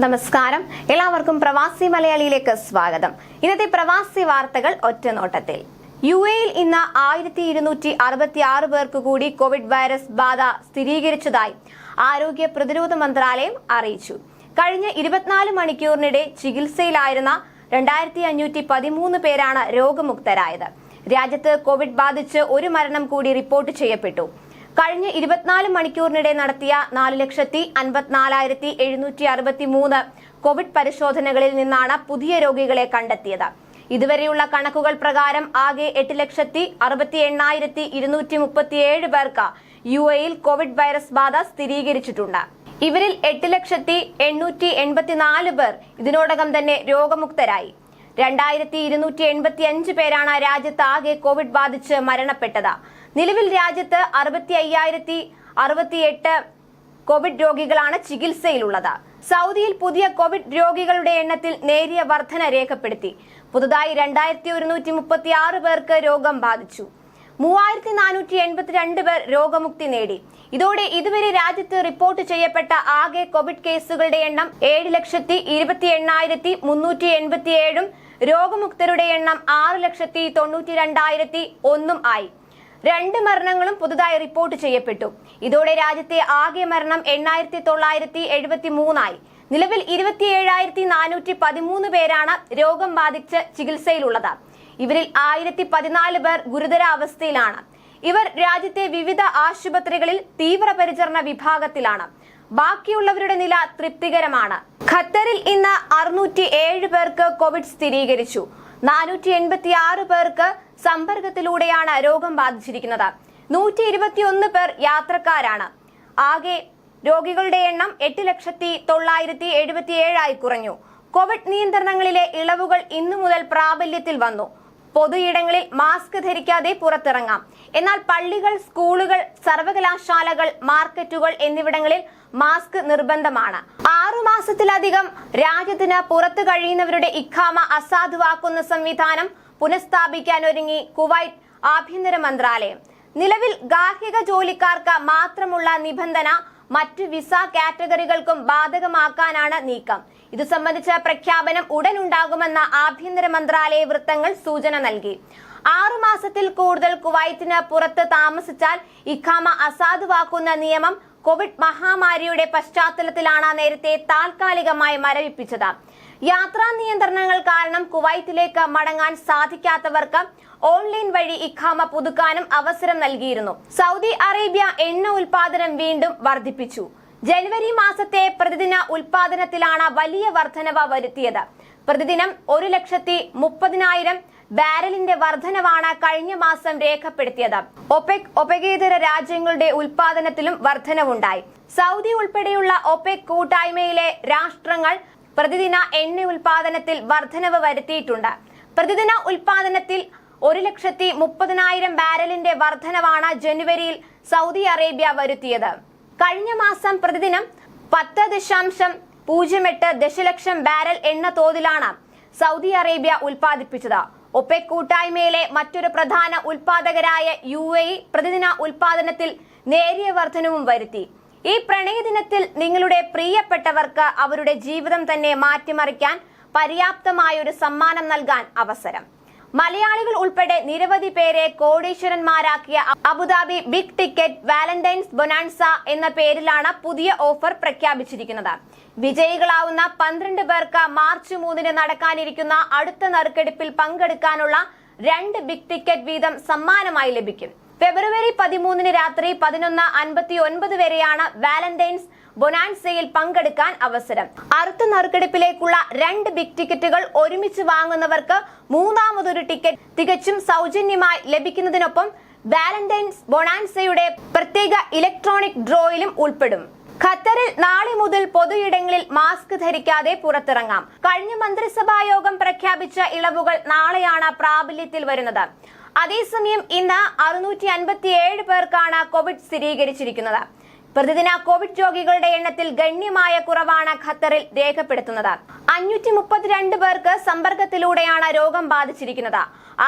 നമസ്കാരം. എല്ലാവർക്കും പ്രവാസി മലയാളിയിലേക്ക് സ്വാഗതം. ഇന്നത്തെ പ്രവാസി വാർത്തകൾ ഒറ്റനോട്ടത്തിൽ. യു എയിൽ ഇന്ന് ആയിരത്തി ഇരുന്നൂറ്റി അറുപത്തി ആറ് പേർക്ക് കൂടി കോവിഡ് വൈറസ് ബാധ സ്ഥിരീകരിച്ചതായി ആരോഗ്യ പ്രതിരോധ മന്ത്രാലയം അറിയിച്ചു. കഴിഞ്ഞ ഇരുപത്തിനാല് മണിക്കൂറിനിടെ ചികിത്സയിലായിരുന്ന രണ്ടായിരത്തി അഞ്ഞൂറ്റി പതിമൂന്ന് പേരാണ് രോഗമുക്തരായത്. രാജ്യത്ത് കോവിഡ് ബാധിച്ച് ഒരു മരണം കൂടി റിപ്പോർട്ട് ചെയ്യപ്പെട്ടു. കഴിഞ്ഞ ഇരുപത്തിനാല് മണിക്കൂറിനിടെ നടത്തിയ നാല് ലക്ഷത്തി അൻപത്തിനാലായിരത്തി എഴുന്നൂറ്റി അറുപത്തി മൂന്ന് കോവിഡ് പരിശോധനകളിൽ നിന്നാണ് പുതിയ രോഗികളെ കണ്ടെത്തിയത്. ഇതുവരെയുള്ള കണക്കുകൾ പ്രകാരം ആകെ എട്ട് ലക്ഷത്തി അറുപത്തി എണ്ണായിരത്തി ഇരുന്നൂറ്റി മുപ്പത്തിയേഴ് പേർക്ക് യു എയിൽ കോവിഡ് വൈറസ് ബാധ സ്ഥിരീകരിച്ചിട്ടുണ്ട്. ഇവരിൽ എട്ട് ലക്ഷത്തി എണ്ണൂറ്റി എൺപത്തിനാല് പേർ ഇതിനോടകം തന്നെ രോഗമുക്തരായി. രണ്ടായിരത്തി ഇരുന്നൂറ്റി എൺപത്തി അഞ്ച് പേരാണ് രാജ്യത്ത് ആകെ കോവിഡ് ബാധിച്ച് മരണപ്പെട്ടത്. നിലവിൽ രാജ്യത്ത് അറുപത്തി അയ്യായിരത്തി അറുപത്തിയെട്ട് കോവിഡ് രോഗികളാണ് ചികിത്സയിലുള്ളത്. സൗദിയിൽ പുതിയ കോവിഡ് രോഗികളുടെ എണ്ണത്തിൽ നേരിയ വർധന രേഖപ്പെടുത്തി. പുതുതായി രണ്ടായിരത്തി ഒരുന്നൂറ്റി മുപ്പത്തി ആറ് പേർക്ക് രോഗം ബാധിച്ചു. മൂവായിരത്തി നാനൂറ്റി എൺപത്തിരണ്ട് പേർ രോഗമുക്തി നേടി. ഇതോടെ ഇതുവരെ രാജ്യത്ത് റിപ്പോർട്ട് ചെയ്യപ്പെട്ട ആകെ കോവിഡ് കേസുകളുടെ എണ്ണം ഏഴ് ലക്ഷത്തി ഇരുപത്തി എണ്ണായിരത്തി മുന്നൂറ്റി എൺപത്തിയേഴും രോഗമുക്തരുടെ എണ്ണം ആറ് ലക്ഷത്തി തൊണ്ണൂറ്റി രണ്ടായിരത്തി ഒന്നും ആയി. രണ്ട് മരണങ്ങളും പുതുതായി റിപ്പോർട്ട് ചെയ്യപ്പെട്ടു. ഇതോടെ രാജ്യത്തെ ആകെ മരണം എണ്ണായിരത്തി തൊള്ളായിരത്തി എഴുപത്തി മൂന്നായി നിലവിൽ ഇരുപത്തിയേഴായിരത്തി നാനൂറ്റി പതിമൂന്ന് പേരാണ് രോഗം ബാധിച്ച് ചികിത്സയിലുള്ളത്. ഇവരിൽ ആയിരത്തി പതിനാല് പേർ ഗുരുതരാവസ്ഥയിലാണ്. ഇവർ രാജ്യത്തെ വിവിധ ആശുപത്രികളിൽ തീവ്രപരിചരണ വിഭാഗത്തിലാണ്. ബാക്കിയുള്ളവരുടെ നില തൃപ്തികരമാണ്. ഖത്തറിൽ ഇന്ന് അറുന്നൂറ്റി ഏഴ് പേർക്ക് കോവിഡ് സ്ഥിരീകരിച്ചു. നാനൂറ്റി എൺപത്തി ആറ് പേർക്ക് സമ്പർക്കത്തിലൂടെയാണ് രോഗം ബാധിച്ചിരിക്കുന്നത്. നൂറ്റി ഇരുപത്തിയൊന്ന് പേർ യാത്രക്കാരാണ്. ആകെ രോഗികളുടെ എണ്ണം എട്ട് ലക്ഷത്തി തൊള്ളായിരത്തി എഴുപത്തിയേഴായി കുറഞ്ഞു. കോവിഡ് നിയന്ത്രണങ്ങളിലെ ഇളവുകൾ ഇന്നു മുതൽ പ്രാബല്യത്തിൽ വന്നു. പൊതുയിടങ്ങളിൽ മാസ്ക് ധരിക്കാതെ പുറത്തിറങ്ങാം. എന്നാൽ പള്ളികൾ സ്കൂളുകൾ സർവകലാശാലകൾ മാർക്കറ്റുകൾ എന്നിവിടങ്ങളിൽ മാസ്ക് നിർബന്ധമാണ്. ആറു മാസത്തിലധികം രാജ്യത്തിന് പുറത്തു കഴിയുന്നവരുടെ ഇഖാമ അസാധുവാക്കുന്ന സംവിധാനം പുനഃസ്ഥാപിക്കാൻ ഒരുങ്ങി കുവൈറ്റ് ആഭ്യന്തര മന്ത്രാലയം. നിലവിൽ ഗാർഹിക ജോലിക്കാർക്ക് മാത്രമുള്ള നിബന്ധന മറ്റു വിസ കാറ്റഗറികൾക്കും ബാധകമാക്കാനാണ് നീക്കം. ഇത് സംബന്ധിച്ച പ്രഖ്യാപനം ഉടൻ ഉണ്ടാകുമെന്ന ആഭ്യന്തര മന്ത്രാലയ വൃത്തങ്ങൾ സൂചന നൽകി. ആറു മാസത്തിൽ കൂടുതൽ കുവൈറ്റിന് പുറത്ത് താമസിച്ചാൽ ഇഖാമ അസാധുവാക്കുന്ന നിയമം കോവിഡ് മഹാമാരിയുടെ പശ്ചാത്തലത്തിലാണ് നേരത്തെ താൽക്കാലികമായി മരവിപ്പിച്ചത്. യാത്രാ നിയന്ത്രണങ്ങൾ കാരണം കുവൈറ്റിലേക്ക് മടങ്ങാൻ സാധിക്കാത്തവർക്ക് ഓൺലൈൻ വഴി ഇഖാമ പുതുക്കാനും അവസരം നൽകിയിരുന്നു. സൗദി അറേബ്യ എണ്ണ ഉൽപാദനം വീണ്ടും വർദ്ധിപ്പിച്ചു. ജനുവരി മാസത്തെ പ്രതിദിന ഉൽപാദനത്തിലാണ് വലിയ വർധനവ് വരുത്തിയത്. പ്രതിദിനം ഒരു ലക്ഷത്തി മുപ്പതിനായിരം ബാരലിന്റെ വർധനവാണ് കഴിഞ്ഞ മാസം രേഖപ്പെടുത്തിയത്. ഒപെക് ഒപെകേതര രാജ്യങ്ങളുടെ ഉൽപാദനത്തിലും വർധനവുണ്ടായി. സൗദി ഉൾപ്പെടെയുള്ള ഒപെക് കൂട്ടായ്മയിലെ രാഷ്ട്രങ്ങൾ പ്രതിദിന എണ്ണ ഉൽപാദനത്തിൽ വർധനവ് വരുത്തിയിട്ടുണ്ട്. പ്രതിദിന ഉൽപാദനത്തിൽ ഒരു ലക്ഷത്തി മുപ്പതിനായിരം ബാരലിന്റെ വർധനവാണ് ജനുവരിയിൽ സൗദി അറേബ്യ വരുത്തിയത്. കഴിഞ്ഞ മാസം പ്രതിദിനം പത്ത് ദശാംശം പൂജ്യം എട്ട് ദശലക്ഷം ബാരൽ എണ്ണ തോതിലാണ് സൗദി അറേബ്യ ഉൽപ്പാദിപ്പിച്ചത്. ഒപെക് കൂട്ടായ്മയിലെ മറ്റൊരു പ്രധാന ഉൽപാദകരായ യു പ്രതിദിന ഉൽപാദനത്തിൽ നേരിയ വർധനവും വരുത്തി. ഈ പ്രണയദിനത്തിൽ നിങ്ങളുടെ പ്രിയപ്പെട്ടവർക്ക് അവരുടെ ജീവിതം തന്നെ മാറ്റിമറിക്കാൻ പര്യാപ്തമായ ഒരു സമ്മാനം നൽകാൻ അവസരം. മലയാളികൾ ഉൾപ്പെടെ നിരവധി പേരെ കോടീശ്വരന്മാരാക്കിയ Abu Dhabi big ticket Valentine's bonanza എന്ന പേരിലാണ് പുതിയ ഓഫർ പ്രഖ്യാപിച്ചിരിക്കുന്നത്. വിജയികളാവുന്ന പന്ത്രണ്ട് പേർക്ക് മാർച്ച് മൂന്നിന് നടക്കാനിരിക്കുന്ന അടുത്ത നറുക്കെടുപ്പിൽ പങ്കെടുക്കാനുള്ള രണ്ട് ബിഗ് ടിക്കറ്റ് വീതം സമ്മാനമായി ലഭിക്കും. ഫെബ്രുവരി പതിമൂന്നിന് രാത്രി പതിനൊന്ന് അൻപത്തി ഒൻപത് വരെയാണ് വാലന്റൈൻസ് ബൊനാൻസയിൽ പങ്കെടുക്കാൻ അവസരം. അറുത്ത നറുക്കെടുപ്പിലേക്കുള്ള രണ്ട് ബിഗ് ടിക്കറ്റുകൾ ഒരുമിച്ച് വാങ്ങുന്നവർക്ക് മൂന്നാമതൊരു ടിക്കറ്റ് തികച്ചും സൗജന്യമായി ലഭിക്കുന്നതിനൊപ്പം വാലന്റൈൻസ് ബൊണാൻസയുടെ പ്രത്യേക ഇലക്ട്രോണിക് ഡ്രോയിലും ഉൾപ്പെടും. ഖത്തറിൽ നാളെ മുതൽ പൊതുയിടങ്ങളിൽ മാസ്ക് ധരിക്കാതെ പുറത്തിറങ്ങാം. കഴിഞ്ഞ മന്ത്രിസഭാ യോഗം പ്രഖ്യാപിച്ച ഇളവുകൾ നാളെയാണ് പ്രാബല്യത്തിൽ വരുന്നത്. അതേസമയം ഇന്ന് അറുന്നൂറ്റി അൻപത്തിയേഴ് പേർക്കാണ് കോവിഡ് സ്ഥിരീകരിച്ചിരിക്കുന്നത്. പ്രതിദിന കോവിഡ് രോഗികളുടെ എണ്ണത്തിൽ ഗണ്യമായ കുറവാണ് ഖത്തറിൽ രേഖപ്പെടുത്തുന്നത്. അഞ്ഞൂറ്റി മുപ്പത്തിരണ്ട് പേർക്ക് സമ്പർക്കത്തിലൂടെയാണ് രോഗം ബാധിച്ചിരിക്കുന്നത്.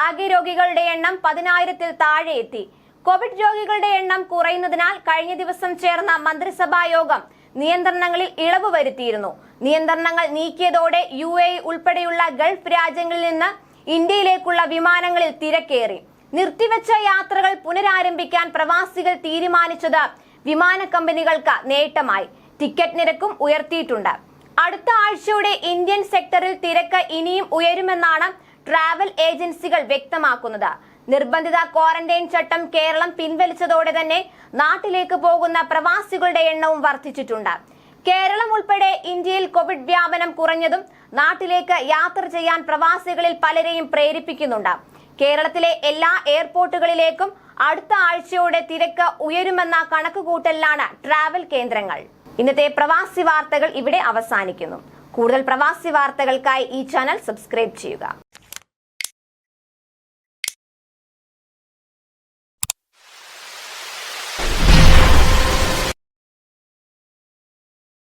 ആകെ രോഗികളുടെ എണ്ണം പതിനായിരത്തിൽ താഴെ എത്തി കോവിഡ് രോഗികളുടെ എണ്ണം കുറയുന്നതിനാൽ കഴിഞ്ഞ ദിവസം ചേർന്ന മന്ത്രിസഭാ യോഗം നിയന്ത്രണങ്ങളിൽ ഇളവ് വരുത്തിയിരുന്നു. നിയന്ത്രണങ്ങൾ നീക്കിയതോടെ യു എ ഉൾപ്പെടെയുള്ള ഗൾഫ് രാജ്യങ്ങളിൽ നിന്ന് ഇന്ത്യയിലേക്കുള്ള വിമാനങ്ങളിൽ തിരക്കേറി. നിർത്തിവെച്ച യാത്രകൾ പുനരാരംഭിക്കാൻ പ്രവാസികൾ തീരുമാനിച്ചത് വിമാന കമ്പനികൾക്ക് നേട്ടമായി. ടിക്കറ്റ് നിരക്കും ഉയർത്തിയിട്ടുണ്ട്. അടുത്ത ആഴ്ചയുടെ ഇന്ത്യൻ സെക്ടറിൽ തിരക്ക് ഇനിയും ഉയരുമെന്നാണ് ട്രാവൽ ഏജൻസികൾ വ്യക്തമാക്കുന്നത്. നിർബന്ധിത ക്വാറന്റൈൻ ചട്ടം കേരളം പിൻവലിച്ചതോടെ തന്നെ നാട്ടിലേക്ക് പോകുന്ന പ്രവാസികളുടെ എണ്ണവും വർദ്ധിച്ചിട്ടുണ്ട്. കേരളം ഉൾപ്പെടെ ഇന്ത്യയിൽ കോവിഡ് വ്യാപനം കുറഞ്ഞതും നാട്ടിലേക്ക് യാത്ര ചെയ്യാൻ പ്രവാസികളിൽ പലരെയും പ്രേരിപ്പിക്കുന്നുണ്ട്. കേരളത്തിലെ എല്ലാ എയർപോർട്ടുകളിലേക്കും അടുത്ത ആഴ്ചയോടെ തിരക്ക് ഉയരുമെന്ന കണക്കുകൂട്ടലിലാണ് ട്രാവൽ കേന്ദ്രങ്ങൾ. ഇന്നത്തെ പ്രവാസി വാർത്തകൾ ഇവിടെ അവസാനിക്കുന്നു. കൂടുതൽ പ്രവാസി വാർത്തകൾക്കായി ഈ ചാനൽ സബ്സ്ക്രൈബ് ചെയ്യുക.